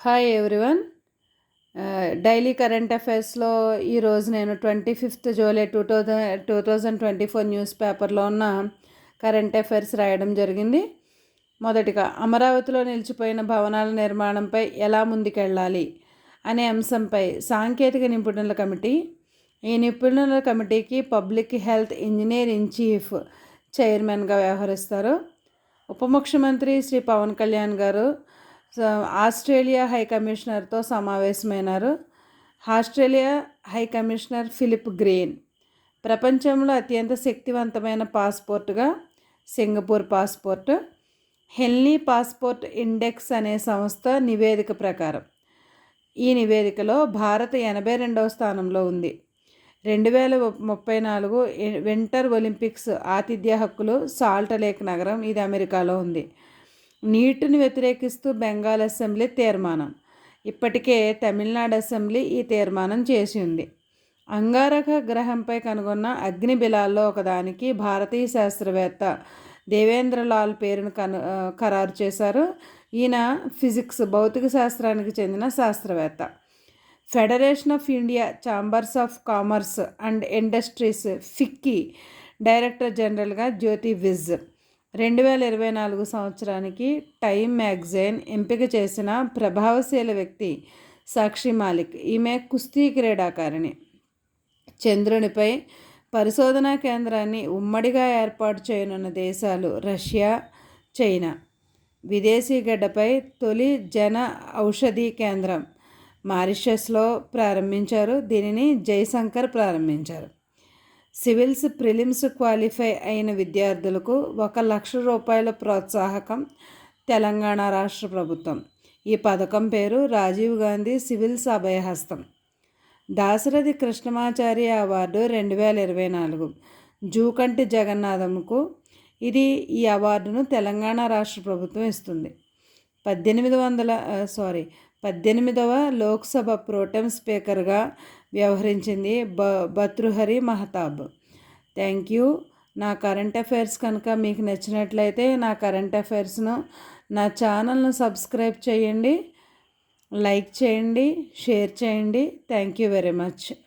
Hi everyone daily current అఫైర్స్లో ఈరోజు నేను twenty fifth July two thousand two thousand twenty four news పేపర్లో ఉన్న కరెంట్ అఫైర్స్ రాయడం జరిగింది. మొదటిగా అమరావతిలో నిలిచిపోయిన భవనాల నిర్మాణంపై ఎలా ముందుకెళ్ళాలి అనే అంశంపై సాంకేతిక నిపుణుల కమిటీ ఈ నిపుణుల కమిటీకి public health engineer in chief చైర్మన్గా వ్యవహరిస్తారు. ఉప ముఖ్యమంత్రి శ్రీ పవన్ కళ్యాణ్ గారు ఆస్ట్రేలియా హై కమిషనర్తో సమావేశమైనారు. Australia high commissioner Philip Green. ప్రపంచంలో అత్యంత శక్తివంతమైన పాస్పోర్ట్గా సింగపూర్ పాస్పోర్ట్. హెల్నీ పాస్పోర్ట్ ఇండెక్స్ అనే సంస్థ నివేదిక ప్రకారం. ఈ నివేదికలో భారత్ ఎనభై రెండవ స్థానంలో ఉంది. రెండు వేల ముప్పై నాలుగు వింటర్ ఒలింపిక్స్ ఆతిథ్య హక్కులు సాల్ట్ లేక్ నగరం ఇది అమెరికాలో ఉంది. నీటిని వ్యతిరేకిస్తూ బెంగాల్ అసెంబ్లీ తీర్మానం. ఇప్పటికే తమిళనాడు అసెంబ్లీ ఈ తీర్మానం చేసి ఉంది. అంగారక గ్రహంపై కనుగొన్న అగ్ని బిలాల్లో ఒకదానికి భారతీయ శాస్త్రవేత్త దేవేంద్రలాల్ పేరును కను ఖరారు చేశారు. ఈయన ఫిజిక్స్ భౌతిక శాస్త్రానికి చెందిన శాస్త్రవేత్త. Federation of India chambers of commerce and industries FICCI director జనరల్గా జ్యోతి విజ్. రెండు వేల ఇరవై నాలుగు సంవత్సరానికి టైమ్ మ్యాగజైన్ ఎంపిక చేసిన ప్రభావశీల వ్యక్తి సాక్షి మాలిక్. ఈమె కుస్తీ క్రీడాకారిణి. చంద్రునిపై పరిశోధనా కేంద్రాన్ని ఉమ్మడిగా ఏర్పాటు చేయనున్న దేశాలు రష్యా చైనా. విదేశీ గడ్డపై తొలి జన ఔషధి కేంద్రం మారిషస్లో ప్రారంభించారు. దీనిని జయశంకర్ ప్రారంభించారు. సివిల్స్ ప్రిలిమ్స్ క్వాలిఫై అయిన విద్యార్థులకు ఒక లక్ష రూపాయల ప్రోత్సాహకం తెలంగాణ రాష్ట్ర ప్రభుత్వం. ఈ పథకం పేరు రాజీవ్ గాంధీ సివిల్స్ అభయహస్తం దాశరథి కృష్ణమాచారి అవార్డు రెండు వేల ఇరవై నాలుగు. జూకంటి జగన్నాథంకు ఇది ఈ అవార్డును తెలంగాణ రాష్ట్ర ప్రభుత్వం ఇస్తుంది. పద్దెనిమిది వందల సారీ పద్దెనిమిదవ లోక్సభ ప్రోటెం స్పీకర్గా వ్యవహరించింది బ భతృహరి మహతాబ్. Thank you. నా కరెంట్ అఫైర్స్ కనుక మీకు నచ్చినట్లయితే నా కరెంట్ అఫైర్స్ను నా ఛానల్ను సబ్స్క్రైబ్ చేయండి లైక్ చేయండి షేర్ చేయండి. Thank you very much.